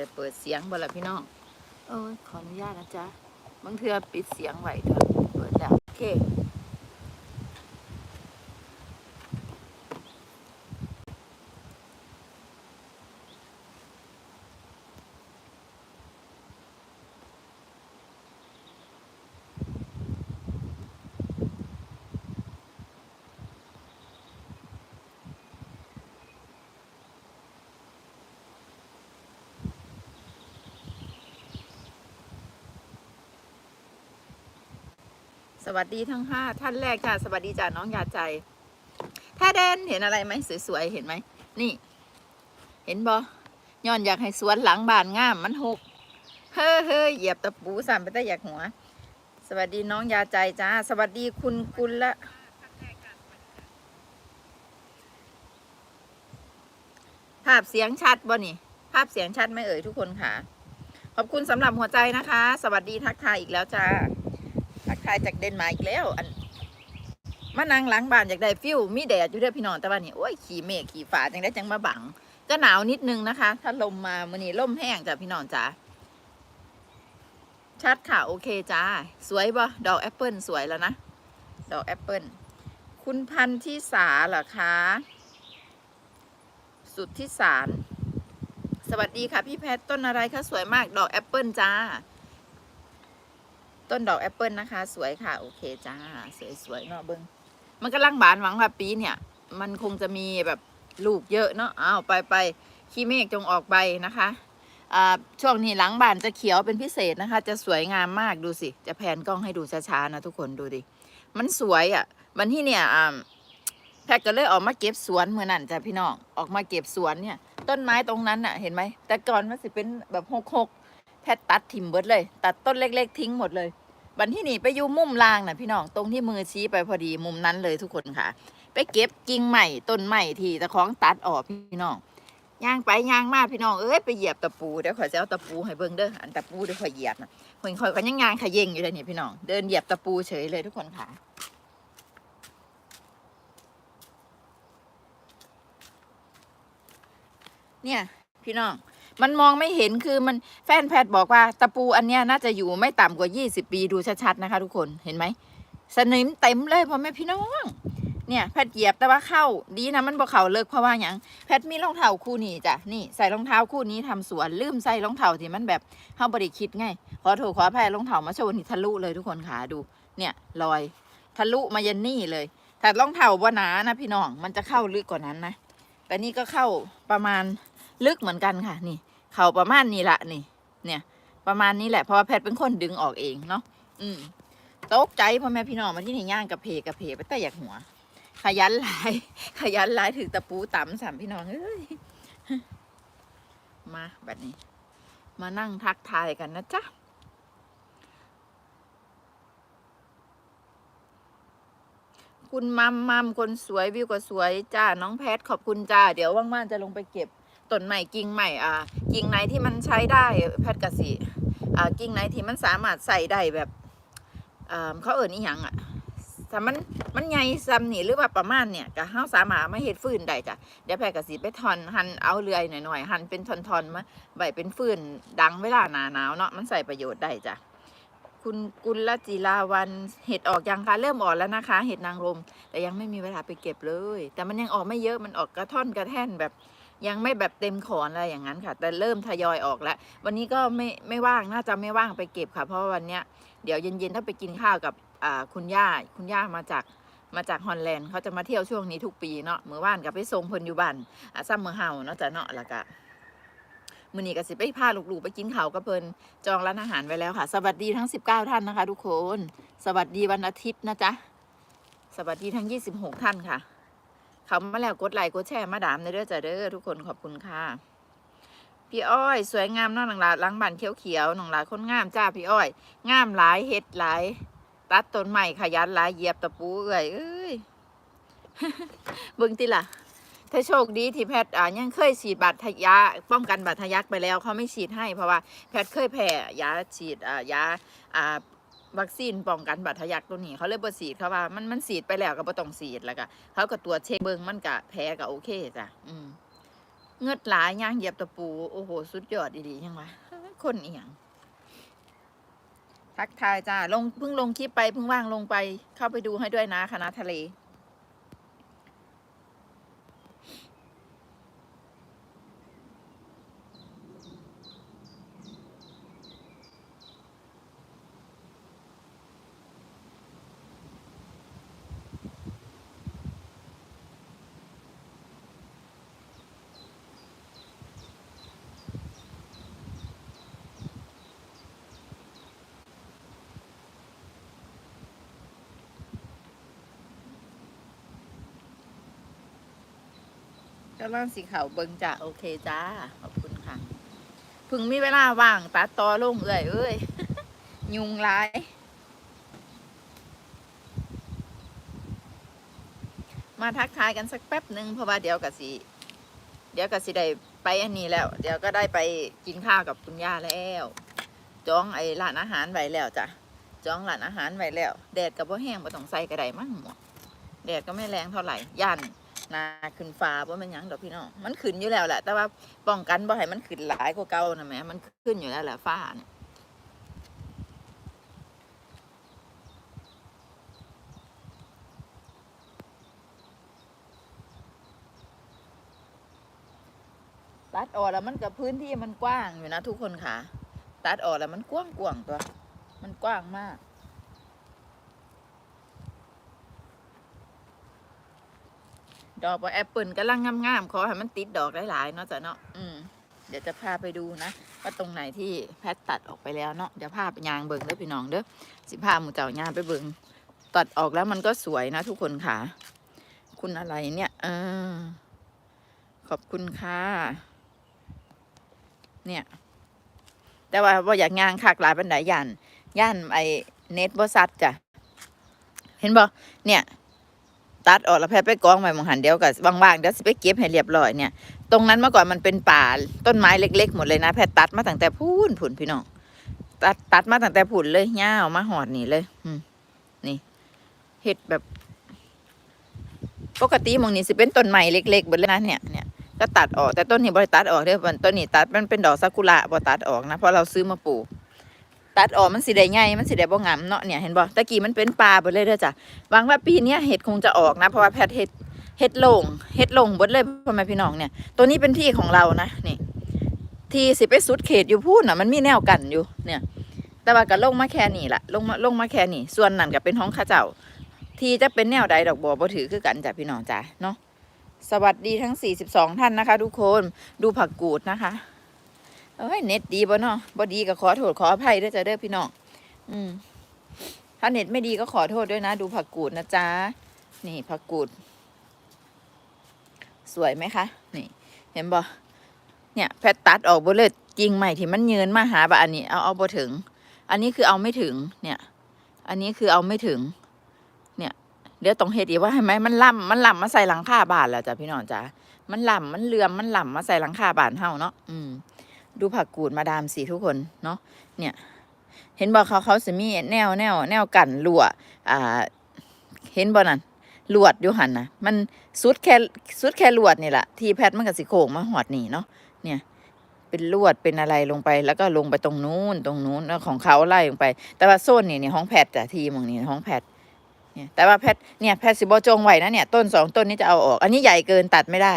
ได้เปิดเสียงบ่ล่ะพี่น้องเอ้ยขออนุญาตนะจ๊ะบางเทือปิดเสียงไว้เถอะเปิดแล้วโอเค สวัสดีทั้งห้าท่านแรกค่ะสวัสดีจ้าน้องยาใจ ถ้าแดนเห็นอะไรไหมสวยๆเห็นไหมนี่ เห็นบอย้อนอยากให้สวนหลังบานงามมันหกเฮ้เฮ้ยเหยียบตะปูสามไปแต่อยากหัว สวัสดีน้องยาใจจ้าสวัสดีคุณกุลละภาพเสียงชัดบ่นี่ ภาพเสียงชัดไหมเอ่ยทุกคนค่ะ ขอบคุณสำหรับหัวใจนะคะ สวัสดีทักทายอีกแล้วจ้า ทักทายจากเดนมาร์กอีกแล้วอันมานั่งหล้างบ้านอยากได้ฟิวมีแดดอยู่เด้อพี่น้องแต่ว่านี่โอ้ยขี่เมฆขี่ฝาจังได้จังมาบังก็หนาวนิดนึงนะคะ ถ้าลมมามื่อนี้ลมแห้งจ้ะพี่น้องจ้าชัดค่ะโอเคจ้า สวยบ่ดอกแอปเปิลสวยแล้วนะ ดอกแอปเปิลคุณพันธิสาเหรอคะสุดที่สารสวัสดีค่ะพี่แพทต้นอะไรคะสวยมากดอกแอปเปิลจ้า ต้นดอกแอปเปิลนะคะ สวยค่ะ โอเคจ้า สวยสวยๆเนาะเบิงมันกำลังบานหวังว่าปีเนี่ย มันคงจะมีแบบลูกเยอะเนาะอ้าวไปไปขี้เมฆจงออกไปนะคะอ่าช่วงนี้หลังบานจะเขียวเป็นพิเศษนะคะ จะสวยงามมากดูสิ จะแผนกล้องให้ดูช้าๆนะทุกคนดูดิ มันสวยอะ่ะวันที่เนี่ยแพทย์ก็เลยออกมาเก็บสวนเมื่อนั่นจ้ะพี่น้องออกมาเก็บสวนเนี่ย ต้นไม้ตรงนั้นน่ะเห็นไหมแต่ก่อนมันสิเป็นแบบหกๆแพทตัดทิมเบิดเลย ตัดต้นเล็ก ๆ ทิ้งหมดเลย วันที่นี่ไปอยู่มุมล่างน่ะพี่น้องตรงที่มือชี้ไปพอดีมุมนั้นเลยทุกคนค่ะ ไปเก็บกิ่งใหม่ต้นใหม่ที่ตะของตัดออกพี่น้องย่างไปย่างมาพี่น้องเอ้ยไปเหยียบตะปูเดี๋ยวขอจะเอาตะปูให้เบิ่งเด้ออันตะปูเดี๋ยวขอยเหยียบนะข่อยข่อยก็ยังยางขยเยงอยู่เลยนี่พี่น้องเดินเหยียบตะปูเฉยเลยทุกคนค่ะเนี่ย พี่น้อง มันมองไม่เห็นคือมันแฟนแพทย์บอกว่าตะปูอันเนี้ยน่าจะอยู่ไม่ต่ำกว่า 20 ปีดูชัดๆนะคะ ทุกคนเห็นไหมสนิมเต็มเลยพ่อแม่พี่น้องเนี่ยแพทย์เหยียบแต่ว่าเข้าดีนะมันบ่เข่าเลิกเพราะว่าอย่างแพทย์มีรองเท้าคู่นี้จ้ะนี่ใส่รองเท้าคู่นี้ทำสวนลืมใส่รองเท้าที่มันแบบเข้าบริคิดไงขอโทษขออภัยรองเท้ามาโชว์นี่ทะลุเลยทุกคนขาดู เนี่ยรอย ทะลุมายันนี่เลยแต่รองเท้าว่าหนานะพี่น้องมันจะเข้าลึกกว่านั้นนะแต่นี่ก็เข้าประมาณ ลึกเหมือนกันค่ะ นี่ เข่าประมาณนี้ละนี่ เนี่ย ประมาณนี้แหละเพราะว่าแพทย์เป็นคนดึงออกเองเนาะอืมตกใจพ่อแม่พี่น้องมาที่นี่ย่างกับเพกับเพไปแต่อยากหัว ขยันหลายขยันหลายถึงตะปูต่ำสามพี่น้องเอ้ยมาแบบนี้ มานั่งทักทายกันนะจ๊ะคุณมัมมัมคนสวยวิวก็สวยจ้าน้องแพทขอบคุณจ้า เดี๋ยวว่างๆจะลงไปเก็บ ต้นใหม่กิ่งใหม่อ่ากิ่งไหนที่มันใช้ได้แพทย์กสิอ่ากิ่งไหนที่มันสามารถใส่ได้แบบอ่าเขาเอ่ยนี่ยังอะถ้ามันมันใหญ่ซ้ำนี่หรือว่าประมาณเนี่ยก็เฮาสามารถมาเฮ็ดฟืนได้จ้ะเดี๋ยวแพรก็สิไปทอนหั่นเอาเลื่อยหน่อยๆหั่นเป็นทอนๆมาไว้เป็นฟืนดังเวลาหนาหนาวเนาะมันใส่ประโยชน์ได้จ้ะคุณกุลจิลาวันเห็ดออกยังคะเริ่มออกแล้วนะคะ เห็ดนางรมแต่ยังไม่มีเวลาไปเก็บเลย แต่มันยังออกไม่เยอะมันออกกระท่อนกระแท่นแบบ ยังไม่แบบเต็มขอนอะไรอย่างนั้นค่ะ แต่เริ่มทยอยออกแล้ว วันนี้ก็ไม่ไม่ว่างน่าจะไม่ว่างไปเก็บค่ะ เพราะว่าวันเนี้ยเดี๋ยวเย็นๆต้องไปกินข้าวกับคุณย่าคุณย่ามาจากมาจากฮอลแลนด์เขาจะมาเที่ยวช่วงนี้ทุกปีเนาะเมื่อวานกับไปส่งเพิ่นอยู่บ้านอ่าซ้ำเมื่อเฮาเนาะจ้ะเนาะล้วก็มื้อนี้ก็สิไปพาลูกๆไปกินข้าวกับเพิ่นจองร้านอาหารไว้แล้วค่ะ สวัสดีทั้ง 19 ท่านนะคะ ทุกคน สวัสดีวันอาทิตย์นะจ๊ะสวัสดีทั้ง 26 ท่านค่ะ เขามาแล้วกดไลค์กดแชร์มาดามในเด้อจ้ะเด้อทุกคนขอบคุณค่ะพี่อ้อย สวยงามน้องหนังลาหลังบันเขียวเขียวๆหนังลาคนงามจ้าพี่อ้อย งามหลายเห็ดหลายตัดต้นใหม่ขยันหลายเหยียบตะปูเอ้ยเอ้ยบิ่งติล่ะถ้าโชคดีที่แพทย์อ่ายังเคยฉีดบาดทะยาป้องกันบาดทะยักไปแล้วเขาไม่ฉีดให้เพราะว่าแพทย์เคยแพ้ยาฉีดอ่ายาอ่า วัคซีนป้องกันบาดทะยักตัวนี้เขาเลยบ่ฉีดเขาว่ามันมันฉีดไปแล้วก็บ่ต้องฉีดแล้วก็เขาก็ตรวจเช็คเบิงมันก็แพ้ก็โอเคจ้ะอืมเงือดหลายย่างเหยียบตะปูโอ้โหสุดยอดดีๆยังวะคนเอียงทักทายจ้าลงเพิ่งลงคลิปไปเพิ่งว่างลงไปเข้าไปดูให้ด้วยนะคณะทะเล กำลังสีขาวเบิงจ้าโอเคจ้าขอบคุณค่ะพึ่งมีเวลาว่างตัดตอลงเอ้ยเอ้ยยุงร้าย มาทักทายกันสักแป๊บหนึ่งเพราะว่าเดี๋ยวกะสิเดี๋ยวกะสิได้ไปอันนี้แล้ว เดี๋ยวก็ได้ไปกินข้าวกับคุณย่าแล้วจองไอ้ร้านอาหารไว้แล้วจ้ะจองร้านอาหารไว้แล้ว แดดกับว่าแห้งบ่ต้องใส่กระไดมั่งหมดแดดก็ไม่แรงเท่าไหร่ย่าน นาขึ้นฟ้าว่ามันยังดอกพี่น้องมันขึ้นอยู่แล้วแหละแต่ว่าป้องกันบ่ให้มันขึ้นหลายกว่าเก่านะแม่มันขึ้นอยู่แล้วแหละฟ้าเนี่ยตัดออกแล้วมันกับพื้นที่มันกว้างอยู่นะทุกคนค่ะ ตัดออกแล้วมันกว้างกว้างตัว มันกว้างมาก ดอกแอปเปิลกำลังงามๆขอให้มันติดดอกหลายๆเนาะจ้ะเนาะอืมเดี๋ยวจะพาไปดูนะ ว่าตรงไหนที่แพทตัดออกไปแล้วเนาะเดี๋ยวพาไปยางเบิงเด้อพี่น้องเด้อสิพาหมูเจ้ายางไปเบิงตัดออกแล้วมันก็สวยนะทุกคนค่ะ คุณอะไรเนี่ยเออขอบคุณค่ะเนี่ย แต่ว่าว่าอยากยางคักหลายปันไดย่านย่านไอเน็ตบอสัตจ้ะเห็นบ่เนี่ย ตัดออกแล้วแพทไปกองไว้มองหันเดียวกับว่างๆเดี๋ยวสิไปเก็บให้เรียบร้อยเนี่ย ตรงนั้นเมื่อก่อนมันเป็นป่าต้นไม้เล็ก ๆ หมดเลยนะ แพทตัดมาตั้งแต่พูนผุนพี่น้องตัดตัดมาตั้งแต่ผุนเลยย่ามาหอดนี่เลย อืนี่เห็ดแบบ ปกติมองนี้สิเป็นต้นไม้เล็กๆหมดเลยนะเนี่ยเนี่ยก็ตัดออกแต่ต้นนี้บริตัดออกเด้อต้นนี้ตัดมันเป็นดอกซากุระบริตัดออกนะเพราะเราซื้อมาปลูก ตัดออกมันสิได้ใหญ่มันสิได้บ่งามเนาะเนี่ยเห็นบ่ตะกี้มันเป็นป่าหมดเลยเด้อจ้ะหวังว่าปีเนี้ยเห็ดคงจะออกนะ เพราะว่าแพทเห็ดเห็ดลงเห็ดลงเบดเลยพ่อแม่พี่น้องเนี่ย ตัวนี้เป็นที่ของเรานะนี่ ที่สิไปสุดเขตอยู่พูดน่ะมันมีแนวกันอยู่เนี่ย แต่ว่าก็ลงมาแค่นี้ละลงมาลงมาแค่นี้ส่วนนั่นก็เป็นห้องข้าเจ้า ที่จะเป็นแนวใดดอกบัวบ่ถือคือกันจ้ะพี่น้องจ้ะเนาะสวัสดีทั้ง 42 ท่านนะคะ ทุกคนดูผักกูดนะคะ เอ้ยเน็ตดีบ่เนาะบ่ดีก็ขอโทษขออภัยด้วยจ้ะเด้อพี่น้องอืมถ้าเน็ตไม่ดีก็ขอโทษด้วยนะ ดูผักกูดนะจ๊ะนี่ผักกูด สวยไหมคะนี่ เห็นบ่เนี่ย แพทตัดออกบ่เลยจริงใหม่ที่มันเยินมาหาบะอันนี้เอาเอาบ่ถึง อันนี้คือเอาไม่ถึง เนี่ย อันนี้คือเอาไม่ถึง เนี่ยเดี๋ยวต้องเฮ็ดอีกว่าให้ไหมมันล่ำมันล่ำมาใส่หลังคาบานแล้วจ้ะพี่น้องจ้ะมันล่ำมันเลื่อมมันล่ำมาใส่หลังคาบานเฮาเนาะอืม ดูผักกูดมาดามสีทุกคนเนาะเนี่ย เห็นบอกเขาเขาสิมีแนวแนวแนวกันลวดอ่า เห็นบ่นั่นลวดอยู่หันนะมันสุดแค่สุดแค่ลวดนี่แหละที่แพทมันก็สิโคงมาหอดนี่เนาะเนี่ย เป็นลวดเป็นอะไรลงไปแล้วก็ลงไปตรงนู้นตรงนู้นแล้วของเขาไล่ลงไป แต่ว่าโซนนี่นี่ห้องแพทย์จ้ะทีมองนี้ห้องแพทเนี่ยแต่ว่าแพทเนี่ยแพทสิบจงไหวนะเนี่ยต้นสองต้นนี้จะเอาออก อันนี้ใหญ่เกินตัดไม่ได้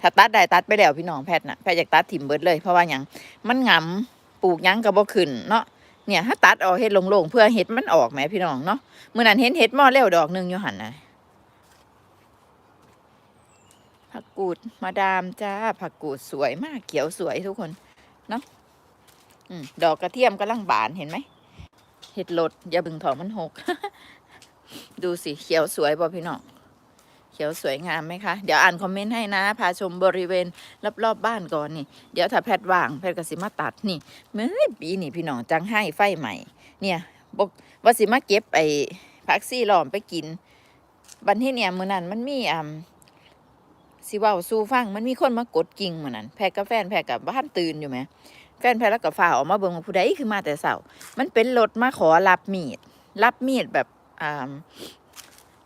ถ้าตัดได้ตัดไปแล้วพี่น้องแพทย์น่ะแพทย์อยากตัดถิ่มเบิดเลยเพราะว่าหยังมันงํปลูกยังก็บ่ขึ้นเนาะเนี่ยถ้าตัดออกเห็ดโลงๆเพื่อเห็ดมันออกไหมพี่น้องเนาะเมื่อนั้นเห็นเห็ดหม้อเล้วดอกหนึ่งอยู่หันนะผักกูดมาดามจ้าผักกูดสวยมากเขียวสวยทุกคนเนาะอืมดอกกระเทียมกำลังบานเห็นไหมเห็ดหลดอย่าบึงถองมันหก ดูสิเขียวสวยบ่พี่น้อง ขียวสวยงามไหมคะ เดี๋ยวอ่านคอมเมนต์ให้นะ พาชมบริเวณรอบๆบบ้านก่อนนี่ เดี๋ยวถ้าแพทย์ว่างแพทย์ก็สิมาตัดนี่เมื่อปีนี่พี่น้องจังให้ไฟใหม่ เนี่ยบอกว่าสิมาเก็บไอ้ผักซี่หลอมไปกิน บันที่เนี่ยมือนั้นมันมีอ่าสิว้าสูฟังมันมีคนมากดกิ่งมือนั้นแพรกับแฟนแพรกับบ้านตื่นอยู่ไหมแฟนแพรแล้วก็ฝ่าออกมาเบิ่งผู้ใดคือมาแต่เช้ามันเป็นรถมาขอรับมีดรับมีดแบบอ่า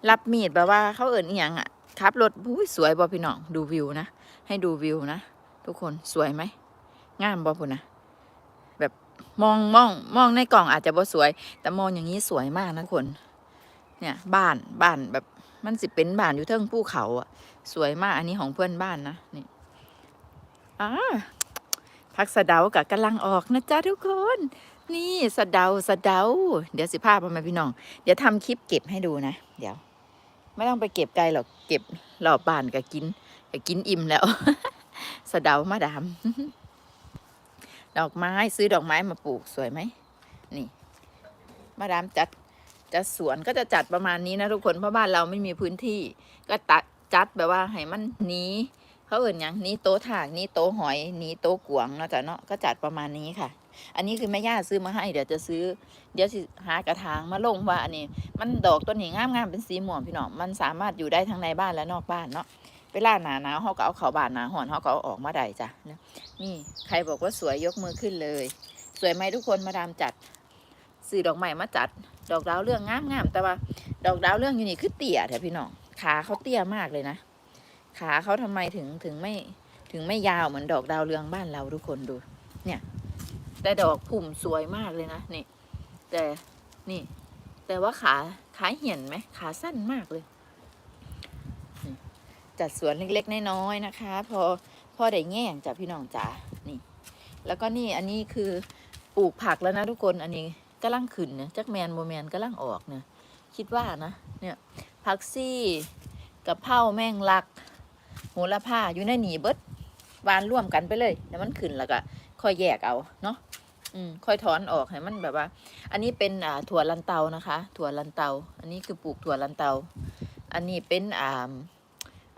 รับมีดแบบว่าเขาเอิ้นอีหยังอะขับรถอุ้ยสวยบ่พี่น้องดูวิวนะ ให้ดูวิวนะ ทุกคนสวยไหมงามบ่พุ่นนะแบบมองมองมองในกล่องอาจจะบ่สวย แต่มองอย่างนี้สวยมากนะคน เนี่ยบ้านบ้านแบบมันสิเป็นบ้านอยู่เทิงภูเขาอะ สวยมากอันนี้ของเพื่อนบ้านนะนี่อ่าพักสะเดากับกำลังออกนะจ๊ะทุกคน นี่สะเดาสะเดา เดี๋ยวสิภาพมาพี่น้อง เดี๋ยวทำคลิปเก็บให้ดูนะ เดี๋ยว ไม่ต้องไปเก็บไกลหรอกเก็บหลอบบานก็กินก็กินอิ่มแล้ว สะเดามาดาม ดอกไม้ซื้อดอกไม้มาปลูกสวยไหมนี่ มาดามจัดจัดสวนก็จะจัดประมาณนี้นะทุกคนเพราะบ้านเราไม่มีพื้นที่ ก็ตัดจัดแบบว่าให้มันหนี้เขาเอื่นหยังหนี้โต๊ะถากหนี้โต๊ะหอยหนี้โต๊ะกวางเนาะจ้ะเนาะก็จัดประมาณนี้ค่ะ อันนี้คือแม่ย่าซื้อมาให้เดี๋ยวจะซื้อ เดี๋ยวหากระถางมาลงว่าอันนี้ มันดอกต้นนี้งามๆเป็นสีม่วงพี่น้องมันสามารถอยู่ได้ทั้งในบ้านและนอกบ้านเนาะเวลาหนาหนาวเขาก็เอาเขาบานหนาหอนเขาก็เอาออกมาได้จ้ะนี่ใครบอกว่าสวยยกมือขึ้นเลย สวยไหมทุกคนมาดามจัดซื้อดอกไม้มาจัด ดอกดาวเรื่องงามงามๆแต่ว่า ดอกดาวเรื่องอยู่นี่คือเตี่ยแถวพี่น้องขาเขาเตี้ยมากเลยนะขาเขาทำไมถึงถึงไม่ถึงไม่ยาวเหมือนดอกดาวเรืองบ้านเราทุกคนดู เนี่ย แต่ดอกผุ่มสวยมากเลยนะนี่ แต่นี่ แต่ว่าขาขาเหี่ยนไหมขาสั้นมากเลยจัดสวนเล็กๆน้อยๆนะคะ พอพอได้แง่งจากพี่น้องจ๋านี่ แล้วก็นี่อันนี้คือปลูกผักแล้วนะทุกคนอันนี้กำลังขึ้นเนี่ยจักแมนโมแมนกำลังออกเนี่ยคิดว่านะเนี่ยผักซี่กับเผาแมงลักโหระพาอยู่ในหนีเบิดวานร่วมกันไปเลย แล้วมันขึ้นแล้วก็ค่อยแยกเอาเนาะ อืมค่อยถอนออกให้มันแบบว่า อันนี้เป็นอ่าถั่วลันเตานะคะ ถั่วลันเตา อันนี้คือปลูกถั่วลันเตา อันนี้เป็นอ่า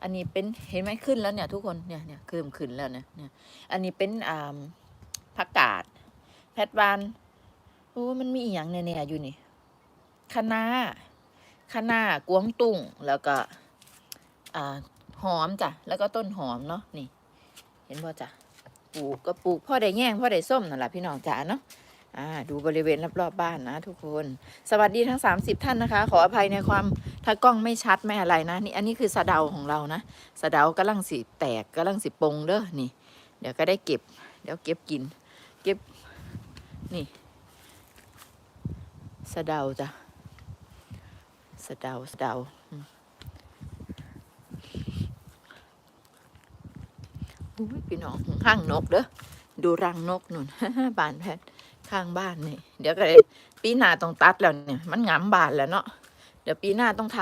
อันนี้เป็นเห็นไหมขึ้นแล้วเนี่ยทุกคนเนี่ยเนี่ยเริ่มขึ้นแล้วเนี่ยเนี่ย อันนี้เป็นอ่าผักกาด แพทวานโอ้มันมีอีกอย่างเนี่ยอยู่นี่คะน้าคะน้ากวงตุ้งแล้วก็ อ่าหอมจ้ะแล้วก็ต้นหอมเนาะนี่ เห็นบ่จ้ะ ปลูกก็ปลูกพ่อได้แง่งพ่อได้ส้มนั่นแหละพี่น้องจ๋าเนาะอ่าดูบริเวณรอบๆบ้านนะ ทุกคน สวัสดีทั้ง 30 ท่านนะคะ ขออภัยในความถ้ากล้องไม่ชัดไม่อะไรนะนี่อันนี้คือสะเดาของเรานะสะเดากำลังสิแตกกำลังสิปงเด้อนี่ เดี๋ยวก็ได้เก็บ เดี๋ยวเก็บกิน เก็บนี่สะเดาจ้ะสะเดาสะเดา อุ้ยพี่น้องข้างนกเด้อดูรังนกนุ่นบานแพทข้างบ้านนี่ เดี๋ยวก็เลยปีหน้าต้องตัดแล้วเนี่ย มันหงำบานแล้วเนาะเดี๋ยวปีหน้าต้องท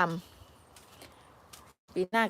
ำปีหน้า